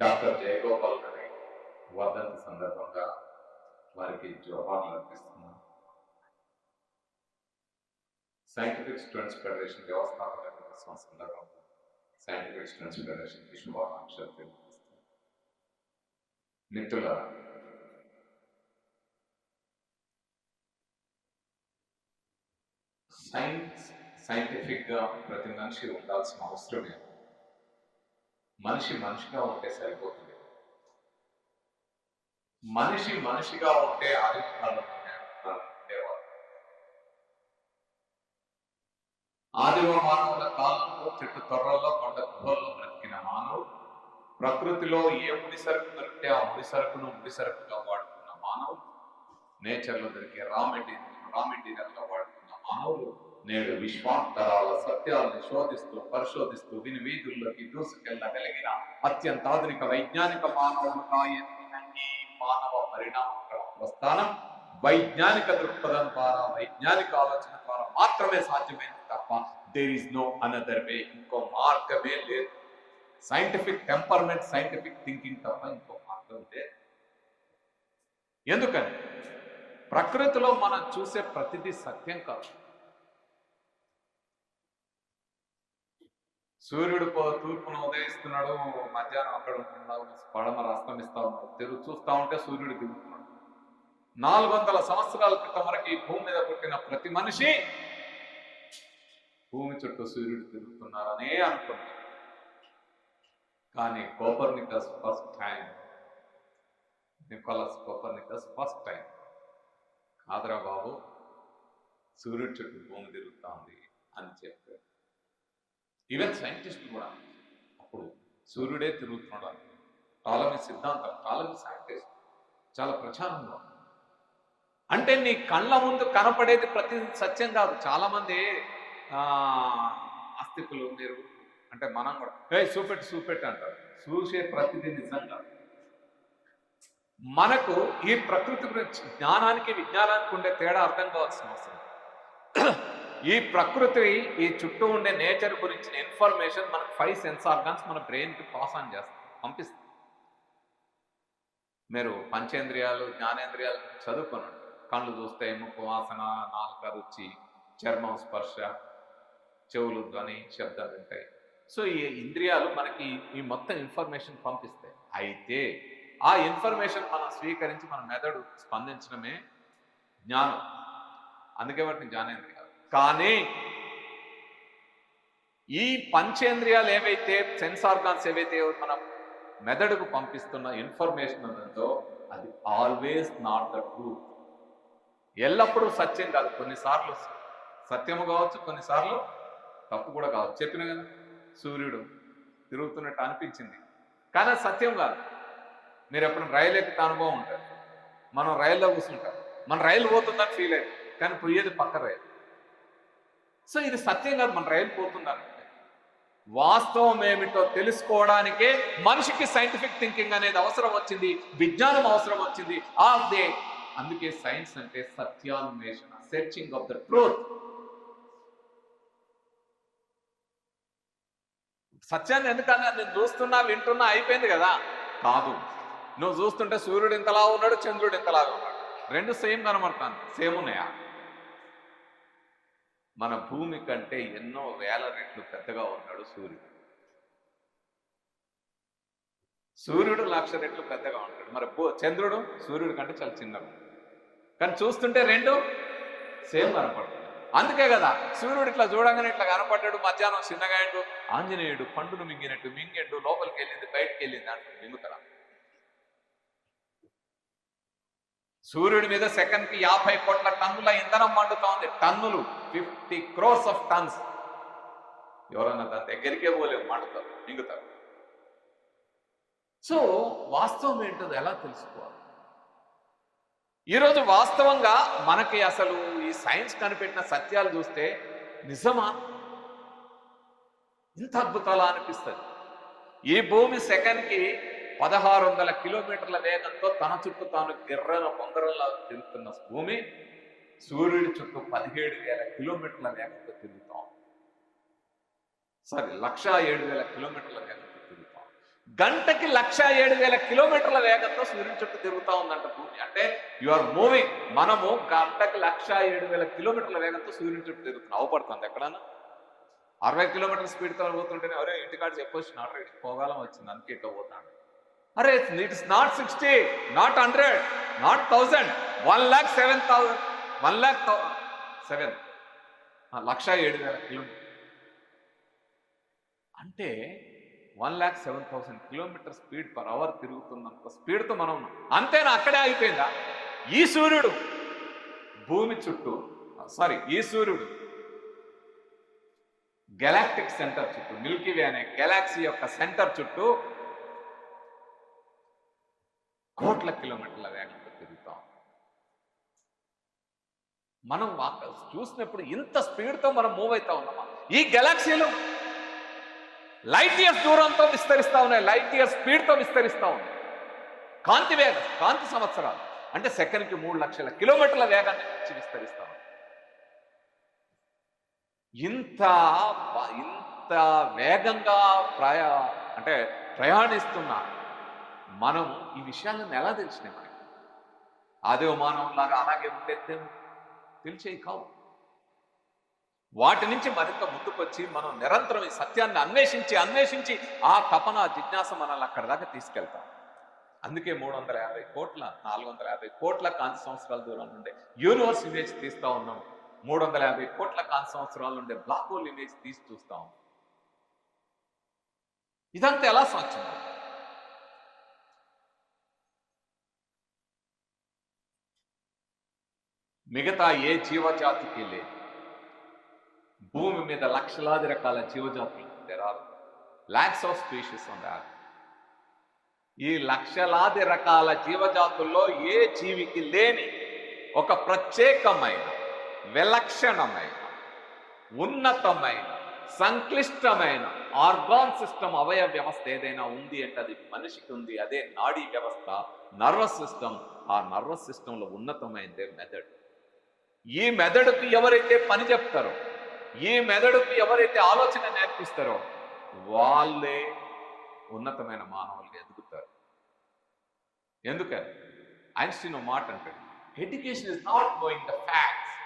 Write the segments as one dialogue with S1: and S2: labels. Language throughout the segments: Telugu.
S1: డాక్టర్ జయగోపాల్ గారి వర్ధంతి సందర్భంగా వారికి జోహార్లు అర్పిస్తున్నాం. సైంటిఫిక్ స్టూడెంట్స్ ఫెడరేషన్ వ్యవస్థాపక దినోత్సవం సందర్భంగా సైంటిఫిక్ స్టూడెంట్స్ ఫెడరేషన్కి శుభాకాంక్షలు తెలియజేస్తున్నాం. మిత్రుల సైన్స్ సైంటిఫిక్గా ప్రతి మనిషి ఉండాల్సిన అవసరం లేదు మనిషి మనిషిగా ఉంటే సరిపోతుంది. మనిషి మనిషిగా ఉంటే ఆదివారం ఆదివ మానవుల కాలంలో చెట్టు తొర్రల్లో కొండ గుహల్లో బ్రతికిన మానవుడు ప్రకృతిలో ఏ ముడి సరుకు దొరికితే ఆ ముడి సరుకును ముడి సరుకుగా వాడుకున్న మానవుడు నేచర్లో దొరికే రా మెటీరియల్ రా మెటీరియల్గా వాడుకున్న మానవులు నేడు విశ్వాంతరాల సత్యాలను శోధిస్తూ పరిశోధిస్తూ విని వీధుల్లోకి దూసుకెళ్ళగలిగిన అత్యంత ఆధునిక వైజ్ఞానిక మానవులుగా మానవ పరిణామ ప్రస్థానం. వైజ్ఞానిక దృక్పథం ద్వారా వైజ్ఞానిక ఆలోచన ద్వారా మాత్రమే సాధ్యమైంది తప్ప there is no another way ఇంకో మార్గమే లేదు. సైంటిఫిక్ టెంపర్మెంట్ సైంటిఫిక్ థింకింగ్ తప్ప ఇంకో మార్గం లేదు. ఎందుకని? ప్రకృతిలో మనం చూసే ప్రతిదీ సత్యం కాదు. సూర్యుడు పో- తూర్పున ఉదయిస్తున్నాడు మధ్యాహ్నం అక్కడ ఉంటున్నాడు పడమర అస్తమిస్తా ఉన్నాడు. తెరు చూస్తా ఉంటే సూర్యుడు దిగుతున్నాడు నాలుగు వందల సంవత్సరాల క్రితం వరకు ఈ భూమి మీద పుట్టిన ప్రతి మనిషి భూమి చుట్టూ సూర్యుడు తిరుగుతున్నారనే అనుకున్నాడు కానీ Copernicus first time. Nicolaus Copernicus first time. కాదరా బాబు సూర్యుడు చుట్టూ భూమి తిరుగుతా ఉంది అని చెప్పాడు. ఈవెన్ సైంటిస్ట్ కూడా అప్పుడు సూర్యుడే తిరుగుతున్నాడు. కాలమి సిద్ధాంతం. కాలమి సైంటిస్ట్ చాలా ప్రచారంలో అంటే నీ కళ్ళ ముందు కనపడేది ప్రతి సత్యం కాదు. చాలా మంది ఆస్తికులు మీరు అంటే మనం కూడా ఏ చూపెట్టు చూపెట్టు అంటారు. చూసే ప్రతిదీ నిజంగా మనకు ఈ ప్రకృతి గురించి జ్ఞానానికి విజ్ఞానానికి ఉండే తేడా అర్థం కావాల్సిన అవసరం. ఈ ప్రకృతి ఈ చుట్టూ ఉండే నేచర్ గురించిన ఇన్ఫర్మేషన్ మనకు ఫైవ్ సెన్స్ ఆర్గాన్స్ మన బ్రెయిన్కి పాస్ ఆన్ చేస్తాం పంపిస్తాం మీరు పంచేంద్రియాలు జ్ఞానేంద్రియాలు చదువుకోనండి. కళ్ళు చూస్తే ముక్కు వాసన నాలుక రుచి చర్మం స్పర్శ చెవులు ధ్వని శబ్దాలు ఉంటాయి సో ఈ ఇంద్రియాలు మనకి ఈ మొత్తం ఇన్ఫర్మేషన్ పంపిస్తాయి. అయితే ఆ ఇన్ఫర్మేషన్ మనం స్వీకరించి మన మెదడు స్పందించడమే జ్ఞానం. అందుకే వాటిని జ్ఞానేంద్రియాలు. కానీ ఈ పంచేంద్రియాలు ఏవైతే సెన్స్ ఆర్గాన్స్ ఏవైతే మన మెదడుకు పంపిస్తున్న ఇన్ఫర్మేషన్ ఉందో అది ఆల్వేస్ నాట్ ద ట్రూత్. ఎల్లప్పుడూ సత్యం కాదు. కొన్నిసార్లు సత్యము కావచ్చు కొన్నిసార్లు తప్పు కూడా కావచ్చు. చెప్పిన కదా సూర్యుడు తిరుగుతున్నట్టు అనిపించింది. కానీ అది సత్యం కాదు. మీరు ఎప్పుడైనా రైలు ఎక్కితే అనుభవం ఉంటుంది. మనం రైల్లో కూర్చుంటాం. మన రైలు పోతుందని ఫీల్ అయ్యింది కానీ పోయేది పక్క రైలు. సో ఇది సత్యం కాదు మన రైలు పోతుందని వాస్తవం ఏమిటో తెలుసుకోవడానికే మనిషికి సైంటిఫిక్ థింకింగ్ అనేది అవసరం వచ్చింది విజ్ఞానం అవసరం వచ్చింది. ఆఫ్ దే అందుకే సైన్స్ అంటే సత్యాన్వేషణ సెర్చింగ్ ఆఫ్ ద ట్రూత్ సత్యాన్ని ఎందుకన్నా నేను చూస్తున్నా వింటున్నా అయిపోయింది కదా? కాదు. నువ్వు చూస్తుంటే సూర్యుడు ఇంతలా ఉన్నాడు చంద్రుడు ఇంతలా ఉన్నాడు. రెండు సేమ్ కనబడతాను. సేమ్ ఉన్నాయా? మన భూమి కంటే ఎన్నో వేల రెట్లు పెద్దగా ఉన్నాడు సూర్యుడు. సూర్యుడు లక్ష రెట్లు పెద్దగా ఉంటాడు. మరి చంద్రుడు సూర్యుడు కంటే చాలా చిన్నగా కానీ చూస్తుంటే రెండు సేమ్ కనపడుతుంది అందుకే కదా సూర్యుడు ఇట్లా చూడంగానే ఇట్లా కనపడ్డాడు మధ్యాహ్నం చిన్నగా ఆంజనేయుడు పండును మింగినట్టు మింగిండు లోపలికి వెళ్ళింది బయటకు వెళ్ళింది అంటూ మింగుతాడు. సూర్యుడి మీద సెకండ్కి యాభై కోట్ల టన్నుల ఇంధనం మండుతోంది టన్నులు ఫిఫ్టీ క్రోర్స్ ఆఫ్ టన్స్. ఎవరన్నా దాని దగ్గరికే పోలేవు మండుతారు మింగుతారు. సో వాస్తవం ఏంటో ఎలా తెలుసుకోవాలి? ఈరోజు వాస్తవంగా మనకి అసలు ఈ సైన్స్ కనిపెట్టిన సత్యాలు చూస్తే నిజమా? ఇంత అద్భుతాలా అనిపిస్తుంది. ఈ భూమి సెకండ్కి పదహారు వందల కిలోమీటర్ల వేగంతో తన చుట్టూ తాను గిర్రన పొంగరంలా తిరుగుతున్న భూమి సూర్యుడి చుట్టూ పదిహేడు వేల కిలోమీటర్ల వేగంతో తిరుగుతాం సారీ లక్ష ఏడు వేల కిలోమీటర్ల వేగంతో తిరుగుతాం గంటకి లక్ష ఏడు వేల కిలోమీటర్ల వేగంతో సూర్యుని చుట్టూ తిరుగుతా ఉందంట భూమి. అంటే యు ఆర్ మూవింగ్ మనము గంటకి లక్ష ఏడు వేల కిలోమీటర్ల వేగంతో సూర్యుని చుట్టూ తిరుగుతున్నాం. అవపడుతుంది ఎక్కడన్నా? అరవై కిలోమీటర్ స్పీడ్తో పోతుంటేనే ఎవరో ఇంటికాడ చెప్పొచ్చు నాడు పోగాలం వచ్చింది అందుకే ఇట్లా పోతాడు అరే it's not sixty not hundred not thousand one lakh seven thousand one lakh seven లక్ష ఏడు వేల కిలోమీటర్ అంటే one lakh seven thousand kilometre speed per hour తిరుగుతున్నంత స్పీడ్తో మనం ఉన్నాం. అంతేనా? అక్కడే అయిపోయిందా ఈ సూర్యుడు భూమి చుట్టూ సారీ ఈ సూర్యుడు గెలాక్టిక్ సెంటర్ చుట్టూ మిల్కీ వే అనే గెలాక్సీ యొక్క సెంటర్ చుట్టూ కోట్ల కిలోమీటర్ల వేగంతో తిరుగుతాం. మనం చూసినప్పుడు ఇంత స్పీడ్తో మనం మూవ్ అవుతా ఉన్నామా? ఈ గెలాక్సీలు లైట్ ఇయర్స్ దూరంతో విస్తరిస్తూ ఉన్నాయి లైట్ ఇయర్ స్పీడ్తో విస్తరిస్తూ ఉన్నాయి. కాంతి వేగం కాంతి సంవత్సరాలు. అంటే సెకండ్కి మూడు లక్షల కిలోమీటర్ల వేగాన్ని వచ్చి విస్తరిస్తా ఉన్నాయి. ఇంత ఇంత వేగంగా ప్రయా అంటే ప్రయాణిస్తున్న మనం ఈ విషయాలను ఎలా తెలిసినాయి మనకి అదే మానవులాగా అలాగే ఉండేది తెలిసేవి కావు. వాటి నుంచి మరింత ముందుకొచ్చి మనం నిరంతరం ఈ సత్యాన్ని అన్వేషించి అన్వేషించి ఆ తపన ఆ జిజ్ఞాస మనల్ని అక్కడి దాకా తీసుకెళ్తాం. అందుకే మూడు వందల యాభై కోట్ల నాలుగు వందల యాభై కోట్ల కాంతి సంవత్సరాల దూరం నుండే యూనివర్స్ ఇమేజ్ తీస్తా ఉన్నాం. మూడు వందల యాభై కోట్ల కాంతి సంవత్సరాల నుండి బ్లాక్ హోల్ ఇమేజ్ తీసి చూస్తాం ఇదంతా ఎలా సాధ్యం? మిగతా ఏ జీవజాతికి లేదు. భూమి మీద లక్షలాది రకాల జీవజాతులు there are lakhs of species on ఈ లక్షలాది రకాల జీవజాతుల్లో ఏ జీవికి లేని ఒక ప్రత్యేకమైన విలక్షణమైన ఉన్నతమైన సంక్లిష్టమైన ఆర్గాన్ సిస్టమ్ అవయవ వ్యవస్థ ఏదైనా ఉంది అంటే అది మనిషికి ఉంది. అదే నాడీ వ్యవస్థ నర్వస్ సిస్టమ్. ఆ నర్వస్ సిస్టంలో ఉన్నతమైనదే మెథడ్ ఈ మెదడుకు ఎవరైతే పని చెప్తారో ఈ మెదడుకు ఎవరైతే ఆలోచన నేర్పిస్తారో వాళ్ళే ఉన్నతమైన మానవులుగా ఎదుగుతారు. ఎందుక ఐన్స్టీన్ ఓ మాట అంటాడు education is not going the facts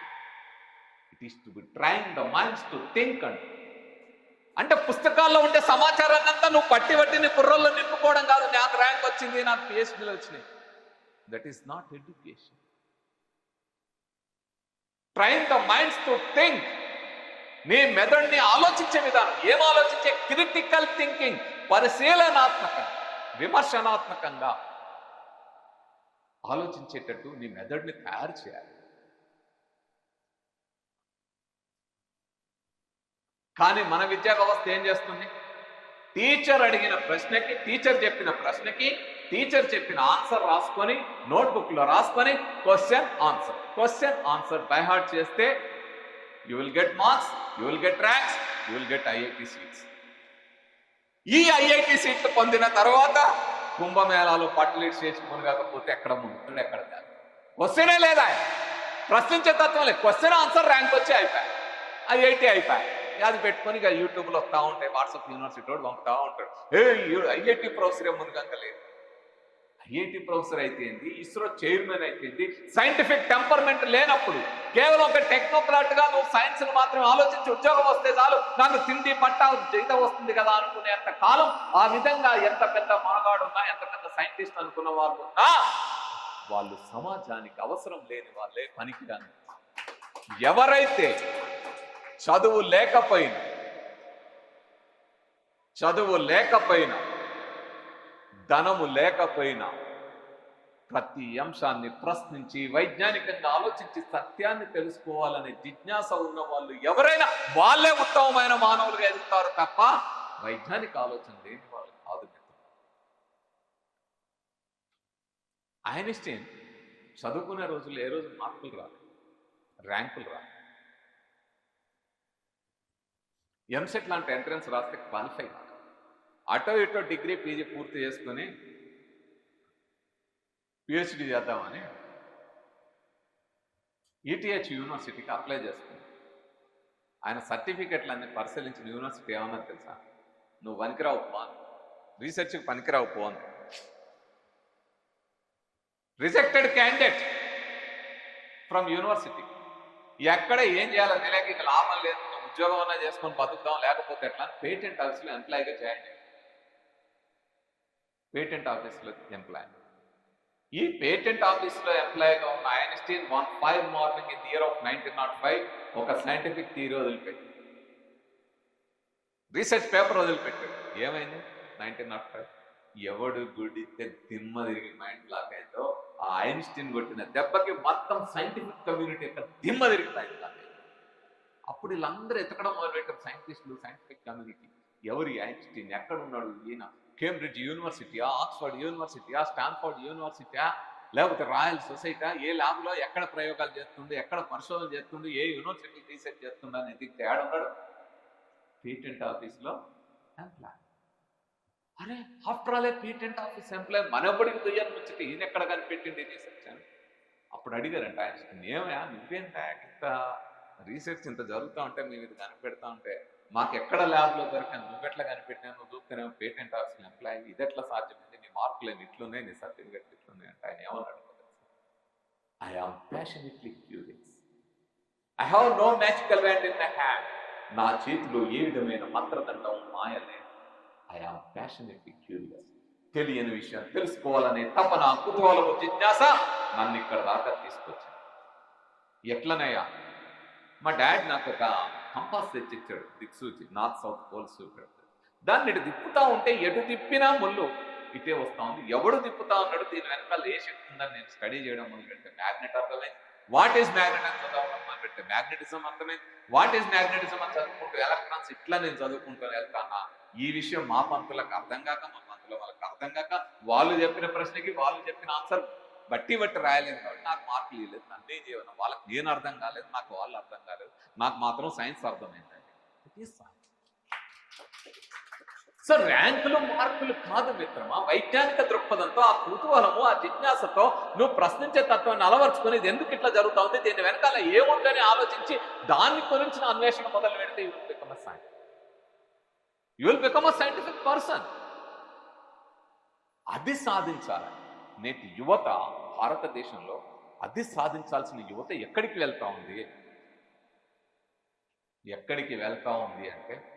S1: it is to be train the minds to think and అంటే పుస్తకాల్లో ఉండే సమాచారాన్ని అంతా నువ్వు పట్టి పట్టి నీ కుర్రల్లో నింపుకోవడం కాదు నాకు ర్యాంక్ వచ్చింది నాకు పిహెచ్డీలు వచ్చినాయి. That is not education train the minds to think నీ మెదడుని ఆలోచించే విధానం ఏం ఆలోచించే? క్రిటికల్ థింకింగ్ పరిశీలనాత్మకంగా విమర్శనాత్మకంగా ఆలోచించేటట్టు నీ మెదడుని తయారు చేయాలి. కానీ మన విద్యా వ్యవస్థ ఏం చేస్తుంది? టీచర్ అడిగిన ప్రశ్నకి టీచర్ చెప్పిన ప్రశ్నకి టీచర్ చెప్పిన ఆన్సర్ రాసుకొని నోట్బుక్లో రాసుకొని question answer question answer by heart చేస్తే you will get marks you will get ranks you will get IIT seats ఈ ఐఐటి సీట్లు పొందిన తర్వాత కుంభమేళాలో పట్టులీట్ చేసుకుని కాకపోతే ఎక్కడ ముందు ఎక్కడ కాదు. క్వశ్చనే లేదా? ప్రశ్నించే తత్వం లేదు. క్వశ్చన్ ఆన్సర్ ర్యాంక్ వచ్చి అయిపోయాయి. ఐఐటి అయిపోయాయి. అది పెట్టుకొని ఇక యూట్యూబ్లో వస్తూ ఉంటాయి వాట్సాప్ యూనివర్సిటీ వాడు పంపుతూ ఉంటాడు. ఏ ఐఐటి ప్రొఫెసర్ ఏముంది కనుక లేదు. ఐఐటి ప్రొఫెసర్ అయితేంది ఇస్రో చైర్మన్ అయితేంది సైంటిఫిక్ టెంపర్మెంట్ లేనప్పుడు కేవలం ఒక టెక్నోక్రాట్గా నువ్వు సైన్స్ను మాత్రమే ఆలోచించి ఉద్యోగం వస్తే చాలు నాకు తిండి పట్ట జీతం వస్తుంది కదా అనుకునేంత కాలం ఆ విధంగా ఎంత పెద్ద మనగాడున్నా ఎంత పెద్ద సైంటిస్ట్ అనుకున్న వాళ్ళు ఉన్నా వాళ్ళు సమాజానికి అవసరం లేని వాళ్ళే పనికిరాని ఎవరైతే చదువు లేకపోయినా చదువు లేకపోయినా ధనము లేకపోయినా ప్రతి అంశాన్ని ప్రశ్నించి వైజ్ఞానికంగా ఆలోచించి సత్యాన్ని తెలుసుకోవాలనే జిజ్ఞాస ఉన్న వాళ్ళు ఎవరైనా వాళ్ళే ఉత్తమమైన మానవులుగా ఎదుగుతారు తప్ప వైజ్ఞానిక ఆలోచన లేని వాళ్ళు కాదు ఐన్స్టీన్ చదువుకునే రోజుల్లో ఏ రోజు మార్కులు రాలి ర్యాంకులు రాలి ఎంసెట్ లాంటి ఎంట్రన్స్ రాస్తే క్వాలిఫై కాదు అటో ఇటో డిగ్రీ పీజీ పూర్తి చేసుకుని పిహెచ్డి చేద్దామని ఈటీహెచ్ యూనివర్సిటీకి అప్లై చేసుకుని ఆయన సర్టిఫికెట్లన్నీ పరిశీలించిన యూనివర్సిటీ ఏమన్నా తెలుసా? నువ్వు పనికిరావు పా రీసెర్చ్కి పనికిరావు పో రిజెక్టెడ్ క్యాండిడేట్ ఫ్రమ్ యూనివర్సిటీ ఎక్కడ ఏం చేయాలో తెలియక ఇక లాభం లేదు ఉద్యోగం అన్నా చేసుకొని బతుకుదాం లేకపోతే ఎట్లా పేటెంట్ హౌస్లో ఎంప్లాయీగా జాయిన్ పేటెంట్ ఆఫీస్లో ఎంప్లాయ్ ఈ పేటెంట్ ఆఫీస్లో ఎంప్లాయ్గా ఉన్న Einstein one five morning in year of nineteen naught five ఒక సైంటిఫిక్ థియరీ వదిలిపెట్టి రీసెర్చ్ పేపర్ వదిలిపెట్టాడు. ఏమైంది? నైన్టీన్ నాట్ ఫైవ్ ఎవడు గుడితే దిమ్మ తిరిగి మైండ్ లాక్ అయిందో ఆ ఐన్స్టీన్ కొట్టిన దెబ్బకి మొత్తం సైంటిఫిక్ కమ్యూనిటీ యొక్క దిమ్మ తిరిగి మైండ్ లాక్ అయింది అప్పుడు వీళ్ళందరూ ఎతకడం మొదలుపెట్టారు సైంటిస్టులు సైంటిఫిక్ కమ్యూనిటీ ఎవరి ఐన్స్టీన్ ఎక్కడ ఉన్నాడు ఈయన? కేంబ్రిడ్జ్ యూనివర్సిటీయా ఆక్స్ఫర్డ్ యూనివర్సిటీయా స్టాన్ఫర్డ్ యూనివర్సిటీయా లేకపోతే రాయల్ సొసైటీ ఏ ల్యాబ్లో ఎక్కడ ప్రయోగాలు చేస్తుంది ఎక్కడ పరిశోధన చేస్తుంది ఏ యూనివర్సిటీ రీసెర్చ్ చేస్తుంది అని తేడా ఉన్నాడు పేటెంట్ ఆఫీస్లో ఎంప్లాయ్ అరే after all a patent office employee మనబడికి దుయ్యని ముచ్చట ఈయన ఎక్కడ కనిపెట్టింది రీసెర్చ్ అని? అప్పుడు అడిగారంట ఆయన ఏమయా నువ్వేంట ఇంత రీసెర్చ్ ఇంత జరుగుతూ ఉంటే మేము ఇది కనిపెడతా ఉంటే? మాకు ఎక్కడ ల్యాబ్లో దొరికాను నువ్వెట్లా కనిపెట్టినా నువ్వు చూస్తేనేమో పేటెంట్ ఆఫీస్ ఎంప్లాయీ ఇది ఎట్లా సాధ్యమైంది? నీ మార్కులు ఇట్లున్నాయి నీ సర్టిఫికెట్ ఇట్లున్నాయి అంటే ఆయన ఏమన్నాడు I am passionately curious I have no magical hand in my hand నా చేతిలో ఏ విధమైన మంత్రదండం మాయలే ఐ ఆమ్ ప్యాషనెట్లీ క్యూరియస్ తెలియని విషయం తెలుసుకోవాలనే తపన కుతూహలము జిజ్ఞాస నన్ను ఇక్కడ దాకా తీసుకొచ్చింది ఎట్లనయ్యా? మా డాడ్ నాకు ఒక కంపాస్ తెచ్చిచ్చాడు దిక్సూచి నార్త్ సౌత్ పోల్స్ చూపాడు దాన్ని ఇటు తిప్పుతా ఉంటే ఎటు తిప్పినా ముళ్ళు. ఇటే వస్తా ఉంది. ఎవడు తిప్పుతా ఉన్నాడు దీని వెనకాల ఏ శక్తి ఉందని నేను స్టడీ చేయడం మొదలు మ్యాగ్నెట్ అర్థమైంది వాట్ ఈస్ మ్యాగ్నెట్ అని చదవడం మొదలు మ్యాగ్నెటిజం అర్థమైంది వాట్ ఈస్ మ్యాగ్నెటిజం అని చదువుకుంటూ ఎలక్ట్రాన్స్ ఇట్లా నేను చదువుకుంటూ వెళ్తానా? ఈ విషయం మా పంతులకు అర్థం కాక మా పంతుల వాళ్ళకి అర్థం కాక వాళ్ళు చెప్పిన ప్రశ్నకి వాళ్ళు చెప్పిన ఆన్సర్ బట్టి బట్టి రాయలేదు కాబట్టి నాకు మార్కులు ఇవ్వలేదు నన్ను ఏం చేయను వాళ్ళకి నేను అర్థం కాలేదు నాకు వాళ్ళు అర్థం కాలేదు నాకు మాత్రం సైన్స్ అర్థమైందండి. సో ర్యాంకులు మార్కులు కాదు మిత్రమా? వైజ్ఞానిక దృక్పథంతో ఆ కుతూహలము ఆ జిజ్ఞాసతో నువ్వు ప్రశ్నించే తత్వాన్ని అలవర్చుకొని ఇది ఎందుకు ఇట్లా జరుగుతా ఉంది దీని వెనకాల ఏముందని ఆలోచించి దాని గురించిన అన్వేషణ మొదలు పెడితే you will become a science you will become a scientific person అది సాధించాలి. నేటి యువత భారతదేశంలో అది సాధించాల్సిన యువత ఎక్కడికి వెళ్తా ఉంది? ఎక్కడికి వెళ్తా ఉంది అంటే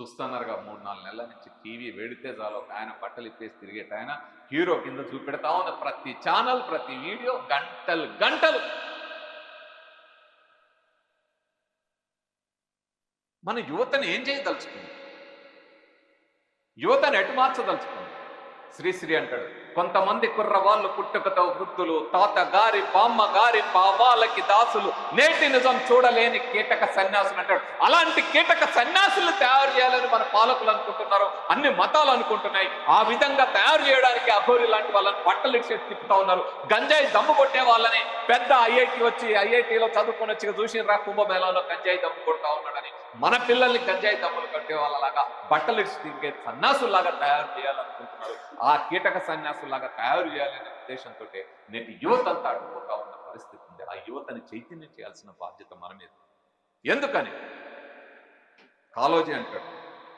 S1: చూస్తున్నారుగా మూడు నాలుగు నెలల నుంచి టీవీ వెడితే చాలు ఆయన బట్టలు ఇప్పేసి తిరిగేట ఆయన హీరో కింద చూపెడతా ఉన్న ప్రతి ఛానల్ ప్రతి వీడియో గంటలు గంటలు. మన యువతను ఏం చేయదలుచుకుంది? యువతను ఎటు మార్చదలుచుకుంది? శ్రీశ్రీ అంటాడు. కొంతమంది కుర్రవాళ్ళు పుట్టుకతో వృద్ధులు తాత గారి బామ్మ గారి పావాలకి దాసులు. నేటి నిజం చూడలేని కీటక సన్యాసులు అంటాడు. అలాంటి కీటక సన్యాసులు తయారు చేయాలని మన పాలకులు అనుకుంటున్నారు. అన్ని మతాలు అనుకుంటున్నాయి. ఆ విధంగా తయారు చేయడానికి అఘోరి లాంటి వాళ్ళని బట్టలు ఇచ్చి తిప్పుతా ఉన్నారు. గంజాయి దమ్ము కొట్టే వాళ్ళని పెద్ద ఐఐటి వచ్చి ఐఐటిలో చదువుకొని వచ్చి చూసిన రా కుంభమేళాలో గంజాయి దమ్ము కొడతా ఉన్నాడని. మన పిల్లల్ని గంజాయి దమ్ములు కట్టే వాళ్ళలాగా బట్టలు ఇచ్చి తిరిగే సన్యాసుల్లాగా తయారు చేయాలనుకుంటున్నారు. ఆ కీటక లాగా తయారు చేయాలనే ఉద్దేశంతో నేటి యువత అంతా అడ్డుపోతా ఉన్న పరిస్థితి ఉంది. ఆ యువతని చైతన్యం చేయాల్సిన బాధ్యత మన మీద ఎందుకని? కాలోజీ అంటాడు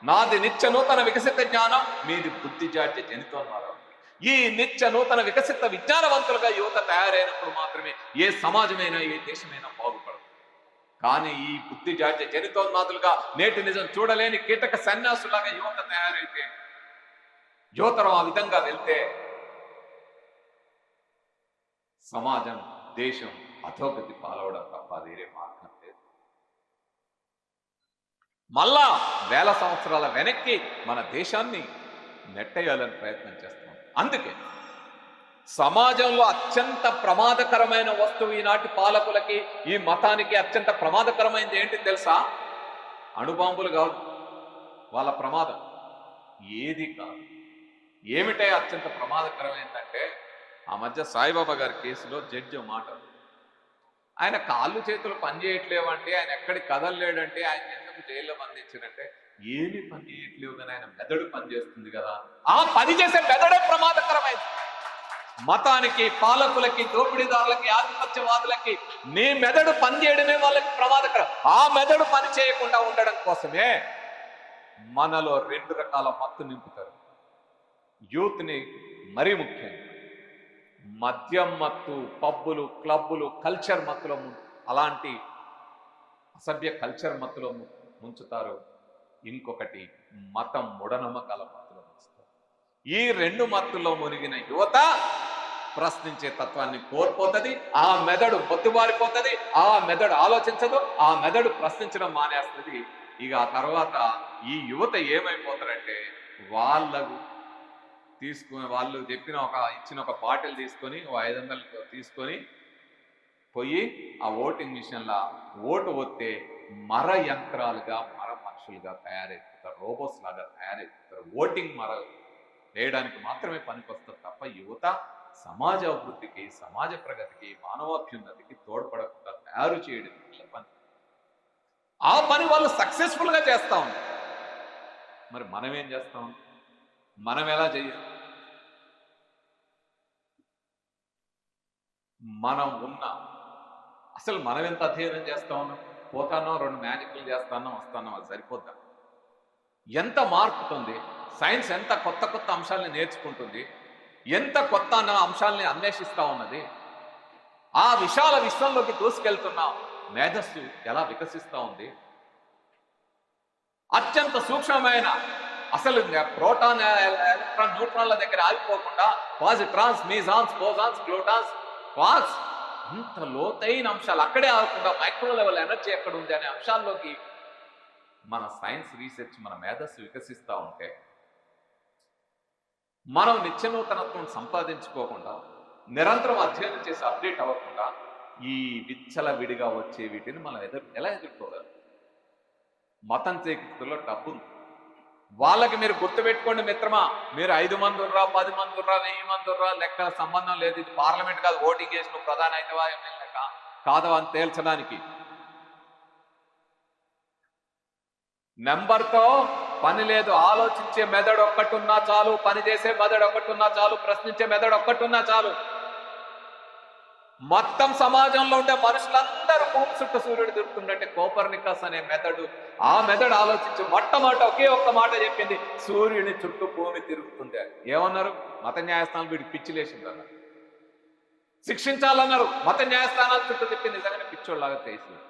S1: నాది నిత్య నూతన వికసిత జ్ఞానం మీది బుద్ధి జాడ్య జనితోన్నారు ఈ నిత్య నూతన వికసిత విజ్ఞానవంతులుగా యువత తయారైనప్పుడు మాత్రమే ఏ సమాజమైనా ఏ దేశమైనా బాగుపడదు. కానీ ఈ బుద్ధి జాడ్య జనితోన్మాదులుగా నేటి నిజం చూడలేని కీటక సన్యాసులాగా యువత తయారైతే యువతరం ఆ విధంగా వెళ్తే సమాజం దేశం అధోగతి పాలవడం తప్ప వేరే మార్గం లేదు. మళ్ళా వేల సంవత్సరాల వెనక్కి మన దేశాన్ని నెట్టేయాలని ప్రయత్నం చేస్తున్నాం. అందుకే సమాజంలో అత్యంత ప్రమాదకరమైన వస్తువు ఈనాటి పాలకులకి ఈ మతానికి అత్యంత ప్రమాదకరమైనది ఏంటి తెలుసా? అణుబాంబులు కాదు. వాళ్ళ ప్రమాదం ఏది కాదు. ఏమిటే అత్యంత ప్రమాదకరమైందంటే ఆ మధ్య సాయిబాబా గారి కేసులో జడ్జి మాట. ఆయన కాళ్ళు చేతులు పని చేయట్లేవంటే ఆయన ఎక్కడికి కదలలేడంటే ఆయన ఎందుకు జైల్లో బంధించారంటే ఏమి పని చేయట్లేవు కానీ ఆయన మెదడు పని చేస్తుంది కదా. ఆ పని చేసే మెదడే ప్రమాదకరమైంది. మతానికి పాలకులకి దోపిడీదారులకి ఆధిపత్యవాదులకి నీ మెదడు పని చేయడమే వాళ్ళకి ప్రమాదకరం. ఆ మెదడు పని చేయకుండా ఉండడం కోసమే మనలో రెండు రకాల మత్తు నింపుతారు. యూత్ని మరీ ముఖ్యంగా మద్యం మత్తు పబ్బులు క్లబ్బులు కల్చర్ మత్తులో అలాంటి అసభ్య కల్చర్ మత్తులో ముంచుతారు. ఇంకొకటి మతం మూఢనమ్మకాల మత్తులో ముంచుతారు. ఈ రెండు మత్తుల్లో మునిగిన యువత ప్రశ్నించే తత్వాన్ని కోల్పోతుంది ఆ మెదడు మొద్దుబారిపోతుంది ఆ మెదడు ఆలోచించదు ఆ మెదడు ప్రశ్నించడం మానేస్తుంది. ఇక ఆ తర్వాత ఈ యువత ఏమైపోతారంటే వాళ్ళకు తీసుకుని వాళ్ళు చెప్పిన ఒక ఇచ్చిన ఒక బాటిల్ తీసుకొని ఓ ఐదు వందలు తీసుకొని పోయి ఆ ఓటింగ్ మిషన్లో ఓటు వస్తే మర యంత్రాలుగా మర మనుషులుగా తయారైపోతారు. రోబోస్ లాగా తయారైపోతారు. ఓటింగ్ మర వేయడానికి మాత్రమే పనికొస్తారు తప్ప యువత సమాజ అభివృద్ధికి సమాజ ప్రగతికి మానవాభ్యున్నతికి తోడ్పడకుండా తయారు చేయడం పని. ఆ పని వాళ్ళు సక్సెస్ఫుల్గా చేస్తా ఉన్నారు. మరి మనం ఏం చేస్తాం? మనం ఎలా చేయాలి? మనం ఉన్న. అసలు మనం ఎంత అధ్యయనం చేస్తా ఉన్నాం? పోతానో రెండు మ్యాజిక్లు చేస్తానో వస్తానో అది సరిపోద్దా? ఎంత మార్పుతుంది సైన్స్ ఎంత కొత్త కొత్త అంశాలని నేర్చుకుంటుంది? ఎంత కొత్త అన్న అంశాలని అన్వేషిస్తూ ఉన్నది? ఆ విశాల విశ్వంలోకి దూసుకెళ్తున్న మేధస్సు ఎలా వికసిస్తూ ఉంది? అత్యంత సూక్ష్మమైన అసలు ప్రోటాన్ ఎలక్ట్రాన్ న్యూట్రాన్ల దగ్గర ఆగిపోకుండా పాజిట్రాన్స్ మీజాన్స్ పోజాన్స్ గ్లూటాన్స్ క్వార్క్స్ అంత లోతైన అంశాలు అక్కడే ఆగకుండా మైక్రో లెవెల్ ఎనర్జీ ఎక్కడ ఉంది అనే అంశాల్లోకి మన సైన్స్ రీసెర్చ్ మన మేధస్సు వికసిస్తూ ఉంటే మనం నిత్యనూతనత్వం సంపాదించుకోకుండా నిరంతరం అధ్యయనం చేసి అప్డేట్ అవ్వకుండా ఈ విచ్చల విడిగా వచ్చే వీటిని మనం ఎదురు ఎలా ఎదుర్కోగలం మతం చేకూర్తుల్లో డబ్బు ఉంది. వాళ్ళకి మీరు గుర్తుపెట్టుకోండి మిత్రమా మీరు ఐదు మంది ఉర్రా పది మంది ఉర్రా వెయ్యి మంది ఉర్రా లెక్కల సంబంధం లేదు. ఇది పార్లమెంట్ కాదు ఓటింగ్ చేసిన ప్రధాన అయితవా ఎమ్మెల్యే కాదు అని తేల్చడానికి? నెంబర్తో పని లేదు ఆలోచించే మెదడు ఒక్కటున్నా చాలు పని చేసే మెదడు ఒక్కటున్నా చాలు ప్రశ్నించే మెదడు ఒక్కటున్నా చాలు. మొత్తం సమాజంలో ఉండే మనుషులందరూ భూమి చుట్టూ సూర్యుడు తిరుగుతుండే కోపర్నికస్ అనే మెదడు ఆ మెదడు ఆలోచించి మొట్టమొదట ఒకే ఒక్క మాట చెప్పింది సూర్యుని చుట్టూ భూమి తిరుగుతుండే ఏమన్నారు? మత న్యాయస్థానం వీడికి పిచ్చిలేసింది అన్నారు శిక్షించాలన్నారు. మత న్యాయస్థానాల చుట్టూ తిప్పింది నిజంగానే పిచ్చోళ్ళలాగా తెలిసింది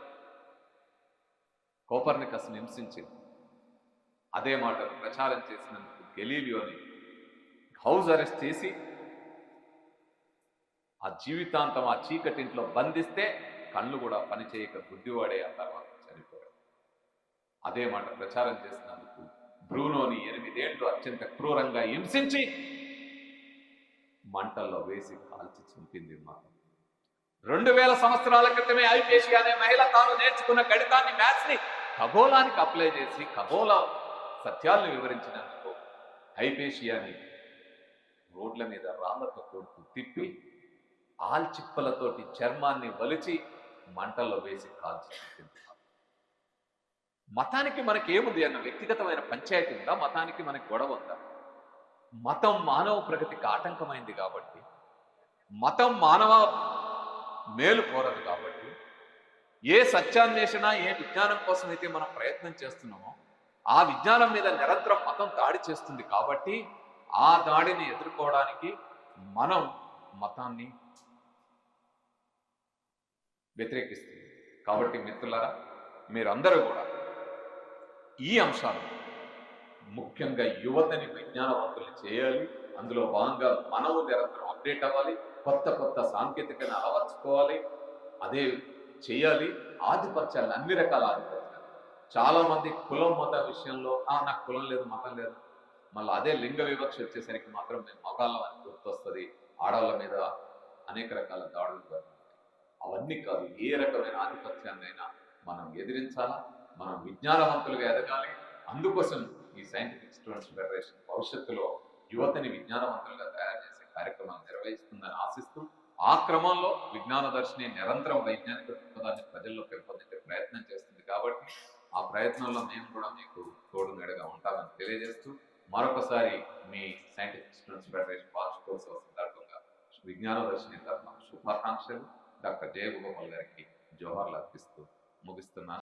S1: కోపర్నికస్ హింసించింది. అదే మాట ప్రచారం చేసినందుకు గెలీలియోని హౌస్ అరెస్ట్ చేసి ఆ జీవితాంతం ఆ చీకటింట్లో బంధిస్తే కళ్ళు కూడా పనిచేయక బుద్ధివాడే ఆ తర్వాత చనిపోయాడు. అదే మాట ప్రచారం చేసినందుకు బ్రూనోని ఎనిమిదేళ్ళు అత్యంత క్రూరంగా హింసించి మంటల్లో వేసి కాల్చి చంపింది మాత రెండు వేల సంవత్సరాల క్రితమే ఐపీఎస్ అనే మహిళ తాను నేర్చుకున్న గణితాన్ని మ్యాథ్స్ని ఖగోళానికి అప్లై చేసి ఖగోళ సత్యాలను వివరించినందుకు హైపేషియాని రోడ్ల మీద రాళ్ళతో కొడుతూ తిప్పి ఆల్చిప్పలతోటి చర్మాన్ని వలిచి మంటల్లో వేసి కాల్చి మతానికి మనకి ఏముంది అన్న వ్యక్తిగతమైన పంచాయతీ ఉందా? మతానికి మనకి గొడవ ఉందా? మతం మానవ ప్రగతికి ఆటంకమైంది కాబట్టి మతం మానవ మేలు కోరదు కాబట్టి ఏ సత్యాన్వేషణ ఏ విజ్ఞానం కోసం అయితే మనం ప్రయత్నం చేస్తున్నామో ఆ విజ్ఞానం మీద నిరంతరం మతం దాడి చేస్తుంది కాబట్టి ఆ దాడిని ఎదుర్కోవడానికి మనం మతాన్ని వ్యతిరేకిస్తుంది. కాబట్టి మిత్రులారా మీరందరూ కూడా ఈ అంశాలు ముఖ్యంగా యువతని విజ్ఞానవంతులు చేయాలి. అందులో భాగంగా మనము నిరంతరం అప్డేట్ అవ్వాలి. కొత్త కొత్త సాంకేతికను అలవర్చుకోవాలి. అదే చేయాలి. ఆధిపత్యాలు అన్ని రకాల ఆధిపత్యాలు. చాలామంది కులం మత విషయంలో ఆ నాకు కులం లేదు మతం లేదు. మళ్ళీ అదే లింగ వివక్ష వచ్చేసరికి మాత్రం మేము మగాళ్ళం అని గుర్తొస్తుంది. ఆడవాళ్ళ మీద అనేక రకాల దాడులు జరుగుతాయి. అవన్నీ కాదు ఏ రకమైన ఆధిపత్యాన్నైనా మనం ఎదిరించాలా? మనం విజ్ఞానవంతులుగా ఎదగాలి. అందుకోసం ఈ సైంటిఫిక్ స్టూడెంట్స్ ఫెడరేషన్ భవిష్యత్తులో యువతని విజ్ఞానవంతులుగా తయారు చేసే కార్యక్రమాలు నిర్వహిస్తుందని ఆశిస్తూ ఆ క్రమంలో విజ్ఞాన దర్శిని నిరంతరం వైజ్ఞానిక దృక్పథాన్ని ప్రజల్లో పెంపొందించే ప్రయత్నం చేస్తుంది కాబట్టి ఆ ప్రయత్నంలో మేము కూడా మీకు తోడు నీడగా ఉంటామని తెలియజేస్తూ మరొకసారి మీ సైంటిఫిక్ స్టూడెంట్స్ ఫెడరేషన్ వార్షికోత్సవ సందర్భంగా విజ్ఞాన దర్శిని తరఫున శుభాకాంక్షలు. డాక్టర్ జయగోపాల్ గారికి జోహార్లు అర్పిస్తూ ముగిస్తున్నా